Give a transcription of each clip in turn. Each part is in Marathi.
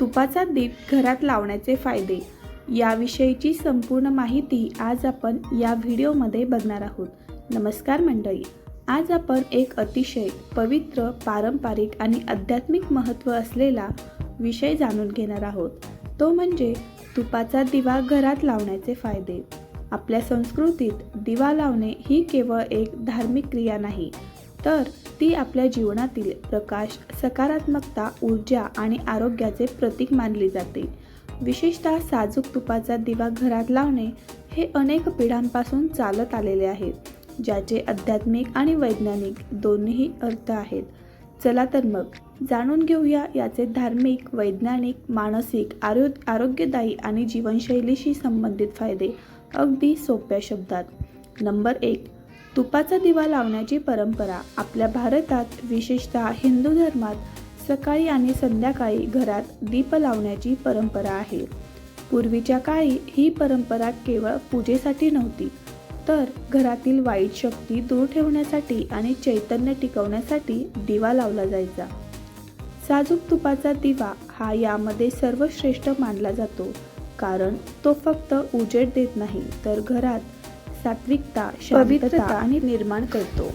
तुपाचा दीप घरात लावण्याचे फायदे. याविषयीची संपूर्ण माहिती आज आपण या व्हिडिओमध्ये बघणार आहोत. नमस्कार मंडळी. आज आपण एक अतिशय पवित्र पारंपरिक आणि आध्यात्मिक महत्त्व असलेला विषय जाणून घेणार आहोत. तो म्हणजे तुपाचा दिवा घरात लावण्याचे फायदे. आपल्या संस्कृतीत दिवा लावणे ही केवळ एक धार्मिक क्रिया नाही तर ती आपल्या जीवनातील प्रकाश सकारात्मकता ऊर्जा आणि आरोग्याचे प्रतीक मानली जाते. विशेषतः साजूक तुपाचा दिवा घरात लावणे हे अनेक पिढ्यांपासून चालत आलेले आहे ज्याचे आध्यात्मिक आणि वैज्ञानिक दोन्हीही अर्थ आहेत. चला तर मग जाणून घेऊया याचे धार्मिक वैज्ञानिक मानसिक आरो आरोग्यदायी आणि जीवनशैलीशी संबंधित फायदे. अगदी सोप्या शब्दात. नंबर एक तुपाचा दिवा लावण्याची परंपरा आपल्या भारतात विशेषतः हिंदू धर्मात सकाळी आणि संध्याकाळी घरात दीप लावण्याची परंपरा आहे. पूर्वीच्या काळी ही परंपरा केवळ पूजेसाठी नव्हती तर घरातील वाईट शक्ती दूर ठेवण्यासाठी आणि चैतन्य टिकवण्यासाठी दिवा लावला जायचा. साजूक तुपाचा दिवा हा यामध्ये सर्वश्रेष्ठ मानला जातो कारण तो फक्त उजेड देत नाही तर घरात सात्विकता पवित्रता आणि निर्माण करतो.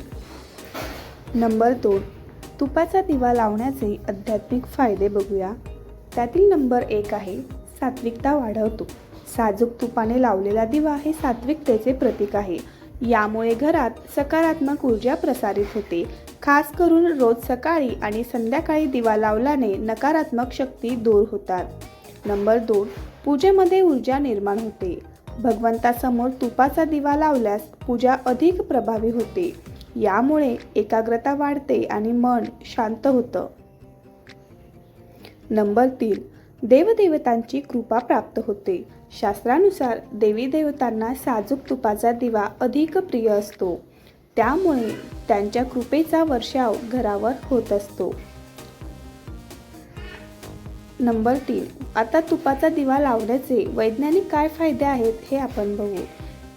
नंबर दोन. तुपाचा दिवा लावण्याचे आध्यात्मिक फायदे बघूया. त्यातील नंबर एक आहे सात्विकता वाढवतो. साजूक तुपाने लावलेला दिवा हे सात्विकतेचे प्रतीक आहे. यामुळे घरात सकारात्मक ऊर्जा प्रसारित होते. खास करून रोज सकाळी आणि संध्याकाळी दिवा लावल्याने नकारात्मक शक्ती दूर होतात. नंबर दोन. पूजेमध्ये ऊर्जा निर्माण होते. भगवंतासमोर तुपाचा दिवा लावल्यास पूजा अधिक प्रभावी होते. यामुळे एकाग्रता वाढते आणि मन शांत होतं. नंबर तीन. देवदेवतांची कृपा प्राप्त होते. शास्त्रानुसार देवी देवतांना साजूक तुपाचा दिवा अधिक प्रिय असतो. त्यामुळे त्यांच्या कृपेचा वर्षाव घरावर होत असतो. नंबर तीन. आता तुपाचा दिवा लावण्याचे वैज्ञानिक काय फायदे आहेत हे आपण बघू.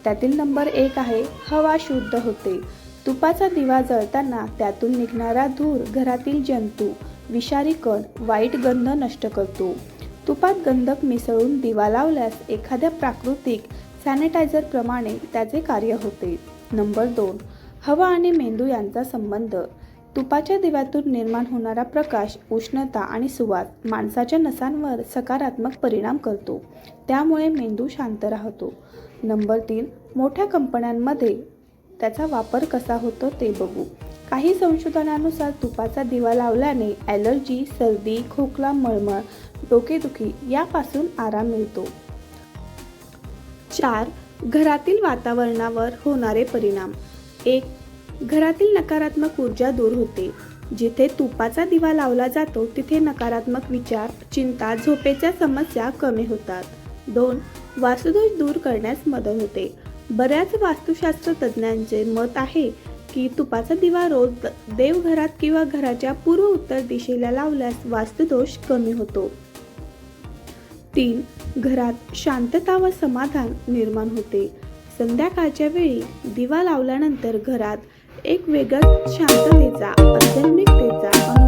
त्यातील नंबर एक आहे हवा शुद्ध होते. तुपाचा दिवा जळताना त्यातून निघणारा धूर घरातील जंतू विषारी कण वाईट गंध नष्ट करतो. तुपात गंधक मिसळून दिवा लावल्यास एखाद्या प्राकृतिक सॅनिटायझरप्रमाणे त्याचे कार्य होते. नंबर दोन. हवा आणि मेंदू यांचा संबंध. तुपाच्या दिव्यातून निर्माण होणारा प्रकाश उष्णता आणि सुवास माणसाच्या नसांवर सकारात्मक परिणाम करतो. त्यामुळे मेंदू शांत राहतो. नंबर तीन मोठ्या कंपन्यांमध्ये त्याचा वापर कसा होतो ते बघू. काही संशोधनानुसार तुपाचा दिवा लावल्याने ॲलर्जी सर्दी खोकला मळमळ डोकेदुखी यापासून आराम मिळतो. चार घरातील वातावरणावर होणारे परिणाम. एक घरातील नकारात्मक ऊर्जा दूर होते. जिथे तुपाचा दिवा लावला जातो तिथे नकारात्मक विचार चिंता झोपेच्या समस्या कमी होतात. दोन वास्तुदोष दूर करण्यास मदत होते. बऱ्याच वास्तुशास्त्र तज्ज्ञांचे मत आहे की तुपाचा दिवा रोज देवघरात किंवा घराच्या पूर्व उत्तर दिशेला लावल्यास वास्तुदोष कमी होतो. तीन घरात शांतता व समाधान निर्माण होते. संध्याकाळच्या वेळी दिवा लावल्यानंतर घरात एक वेगळाच शांततेचा आध्यात्मिकतेचा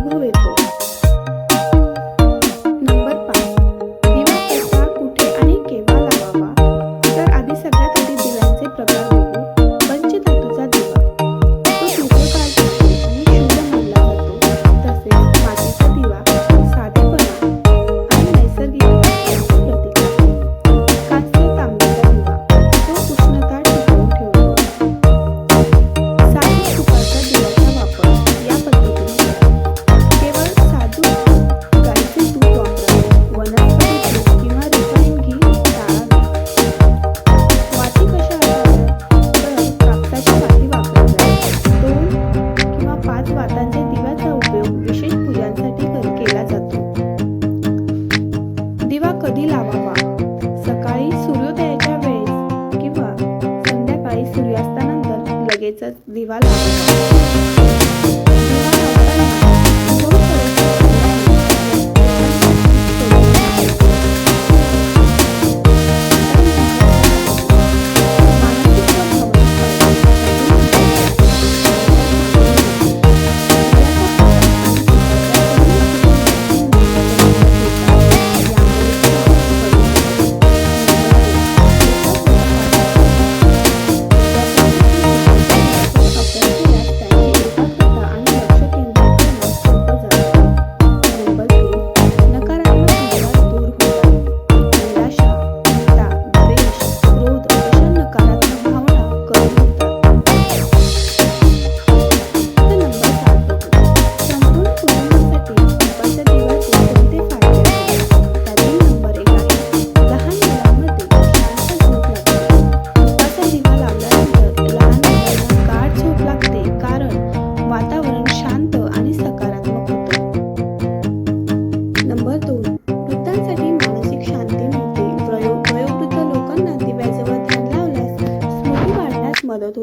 कधी लावावा? सकाळी सूर्योदयाच्या वेळेस किंवा संध्याकाळी सूर्यास्तानंतर लगेचच दिवा लावा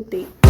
होते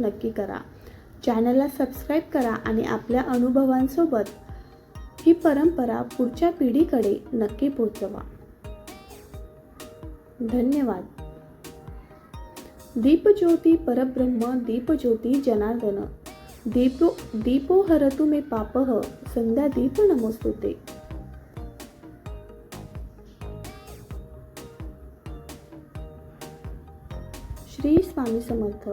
नक्की करा. चॅनलला सबस्क्राईब करा आणि आपल्या अनुभवांसोबत ही परंपरा पुढच्या पिढीकडे नक्की पोहोचवा. धन्यवाद. दीपज्योती परब्रह्म दीपज्योती जनार्दन. दीपो दीपो हरतु मे पापः संध्या दीप नमोस्तुते. श्री स्वामी समर्थ.